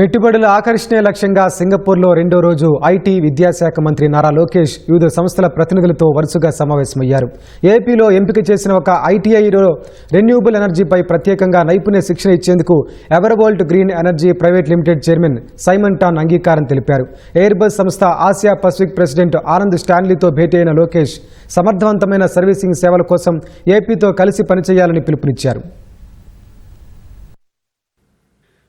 పెట్టుబడుల ఆకర్షణీయ లక్ష్యంగా సింగపూర్లో రెండో రోజు ఐటీ విద్యాశాఖ మంత్రి నారా లోకేష్ వివిధ సంస్థల ప్రతినిధులతో వరుసగా సమావేశమయ్యారు. ఏపీలో ఎంపిక చేసిన ఒక ఐటీఐలో రెన్యూబుల్ ఎనర్జీపై ప్రత్యేకంగా నైపుణ్య శిక్షణ ఇచ్చేందుకు Evervolt green energy private limited chairman Simon Tan అంగీకారం తెలిపారు. ఎయిర్బస్ సంస్థ ఆసియా పసిఫిక్ ప్రెసిడెంట్ ఆనంద్ స్టాన్లీతో భేటీ అయిన లోకేష్ సమర్థవంతమైన సర్వీసింగ్ సేవల కోసం ఏపీతో కలిసి పనిచేయాలని పిలుపునిచ్చారు.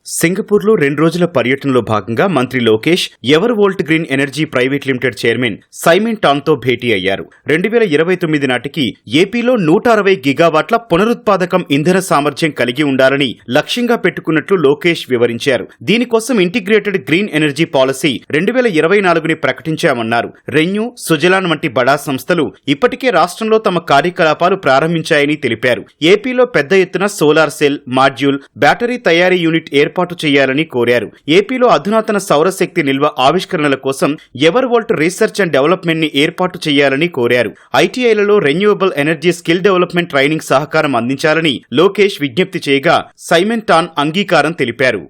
సింగపూర్లో రెండు రోజుల పర్యటనలో భాగంగా మంత్రి Lokesh Evervolt green energy private limited chairman Simon టాన్తో భేటీ అయ్యారు. రెండు వేల ఇరవై తొమ్మిది నాటికి ఏపీలో నూట అరవై గిగావాట్ల పునరుత్పాదకం ఇంధన సామర్థ్యం కలిగి ఉండాలని లక్ష్యంగా పెట్టుకున్నట్లు లోకేష్ వివరించారు. దీనికోసం ఇంటిగ్రేటెడ్ గ్రీన్ ఎనర్జీ పాలసీ రెండు వేల ఇరవై నాలుగుని ప్రకటించామన్నారు. రెన్యూ సుజలాన్ వంటి బడా సంస్థలు ఇప్పటికే రాష్ట్రంలో తమ కార్యకలాపాలు ప్రారంభించాయని తెలిపారు. ఏపీలో పెద్ద ఎత్తున సోలార్ సెల్ మాడ్యూల్ బ్యాటరీ తయారీ యూనిట్ ఏర్పాటు చేయాలని కోరారు. ఏపీలో అధునాతన సౌరశక్తి నిల్వ ఆవిష్కరణల కోసం ఎవర్ వోల్ట్ రీసెర్చ్ అండ్ డెవలప్మెంట్ని ఏర్పాటు చేయాలని కోరారు. ఐటీఐలలో renewable energy skill development training సహకారం అందించాలని లోకేష్ విజ్ఞప్తి చేయగా సైమెంటాన్ అంగీకారం తెలిపారు.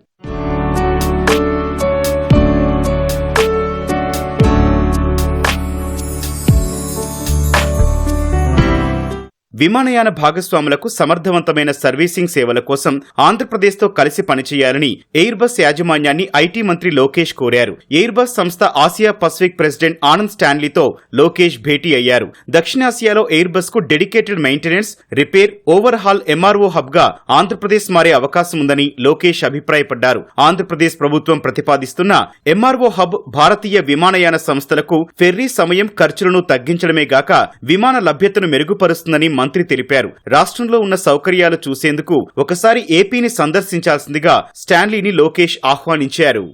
విమానయాన భాగస్వాములకు సమర్థవంతమైన సర్వీసింగ్ సేవల కోసం ఆంధ్రప్రదేశ్తో కలిసి పనిచేయాలని ఎయిర్ బస్ యాజమాన్యాన్ని ఐటీ మంత్రి లోకేష్ కోరారు. ఎయిర్ బస్ సంస్థ ఆసియా పసిఫిక్ ప్రెసిడెంట్ ఆనంద్ స్టాన్లీతో లోకేష్ భేటీ అయ్యారు. దక్షిణాసియాలో ఎయిర్ బస్కు dedicated maintenance repair overhaul MRO హబ్గా ఆంధ్రప్రదేశ్ మారే అవకాశం ఉందని లోకేష్ అభిప్రాయపడ్డారు. ఆంధ్రప్రదేశ్ ప్రభుత్వం ప్రతిపాదిస్తున్న ఎంఆర్ఓ హబ్ భారతీయ విమానయాన సంస్థలకు ఫెర్రీ సమయం ఖర్చులను తగ్గించడమే గాక విమాన లభ్యతను మెరుగుపరుస్తుందని మంత్రి తెలిపారు. రాష్ట్రంలో ఉన్న సౌకర్యాలు చూసేందుకు ఒకసారి ఏపీని సందర్శించాల్సిందిగా స్టాన్లీని లోకేష్ ఆహ్వానించారు.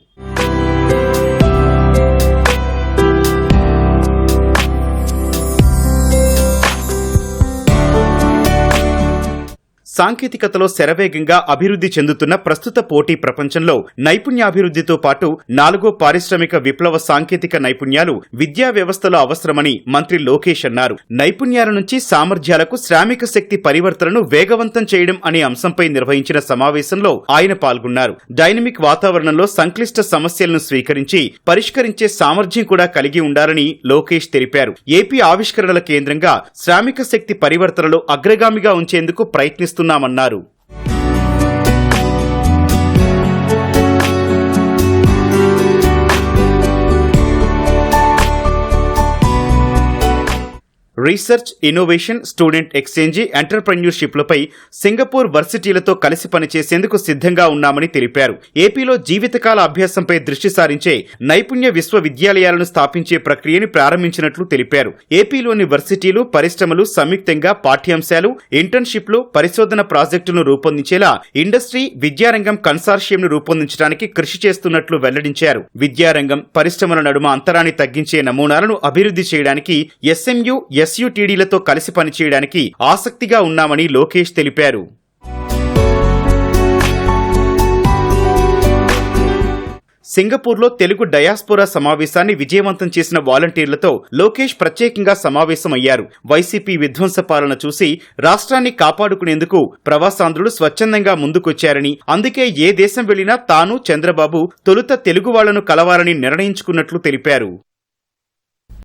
సాంకేతికతలో శరవేగంగా అభివృద్ధి చెందుతున్న ప్రస్తుత పోటీ ప్రపంచంలో నైపుణ్యాభివృద్ధితో పాటు నాలుగో పారిశ్రామిక విప్లవ సాంకేతిక నైపుణ్యాలు విద్యా వ్యవస్థలో అవసరమని మంత్రి లోకేష్ అన్నారు. నైపుణ్యాల నుంచి సామర్థ్యాలకు శ్రామిక శక్తి పరివర్తనను వేగవంతం చేయడం అనే అంశంపై నిర్వహించిన సమావేశంలో ఆయన పాల్గొన్నారు. డైనమిక్ వాతావరణంలో సంక్లిష్ట సమస్యలను స్వీకరించి పరిష్కరించే సామర్థ్యం కూడా కలిగి ఉండాలని లోకేష్ తెలిపారు. ఏపీ ఆవిష్కరణల కేంద్రంగా శ్రామిక శక్తి పరివర్తనలో అగ్రగామిగా ఉంచేందుకు చేస్తున్నామన్నారు. రీసెర్చ్ ఇన్నోవేషన్ స్టూడెంట్ ఎక్స్చేంజి ఎంటర్ప్రెన్యూర్షిప్లపై సింగపూర్ వర్సిటీలతో కలిసి పనిచేసేందుకు సిద్ధంగా ఉన్నామని తెలిపారు. ఏపీలో జీవితకాల అభ్యాసంపై దృష్టి సారించే నైపుణ్య విశ్వవిద్యాలయాలను స్థాపించే ప్రక్రియని ప్రారంభించినట్లు తెలిపారు. ఏపీలోని వర్సిటీలు పరిశ్రమలు సంయుక్తంగా పాఠ్యాంశాలు ఇంటర్న్షిప్లు పరిశోధన ప్రాజెక్టులను రూపొందించేలా ఇండస్ట్రీ విద్యారంగం కన్సార్షియంను రూపొందించడానికి కృషి చేస్తున్నట్లు వెల్లడించారు. విద్యారంగం పరిశ్రమల నడుమ అంతరాన్ని తగ్గించే నమూనాలను అభివృద్ధి చేయడానికి ఎస్ఎంయు ఎస్యుటీడీలతో కలిసి పనిచేయడానికి ఆసక్తిగా ఉన్నామని లోకేష్ తెలిపారు. సింగపూర్లో తెలుగు డయాస్పోరా సమావేశాన్ని విజయవంతం చేసిన వాలంటీర్లతో లోకేష్ ప్రత్యేకంగా సమావేశమయ్యారు. వైసీపీ విధ్వంస పాలన చూసి రాష్ట్రాన్ని కాపాడుకునేందుకు ప్రవాసాంధ్రులు స్వచ్ఛందంగా ముందుకొచ్చారని అందుకే ఏ దేశం వెళ్ళినా తాను చంద్రబాబు తొలుత తెలుగు వాళ్ళను కలవాలని నిర్ణయించుకున్నట్లు తెలిపారు.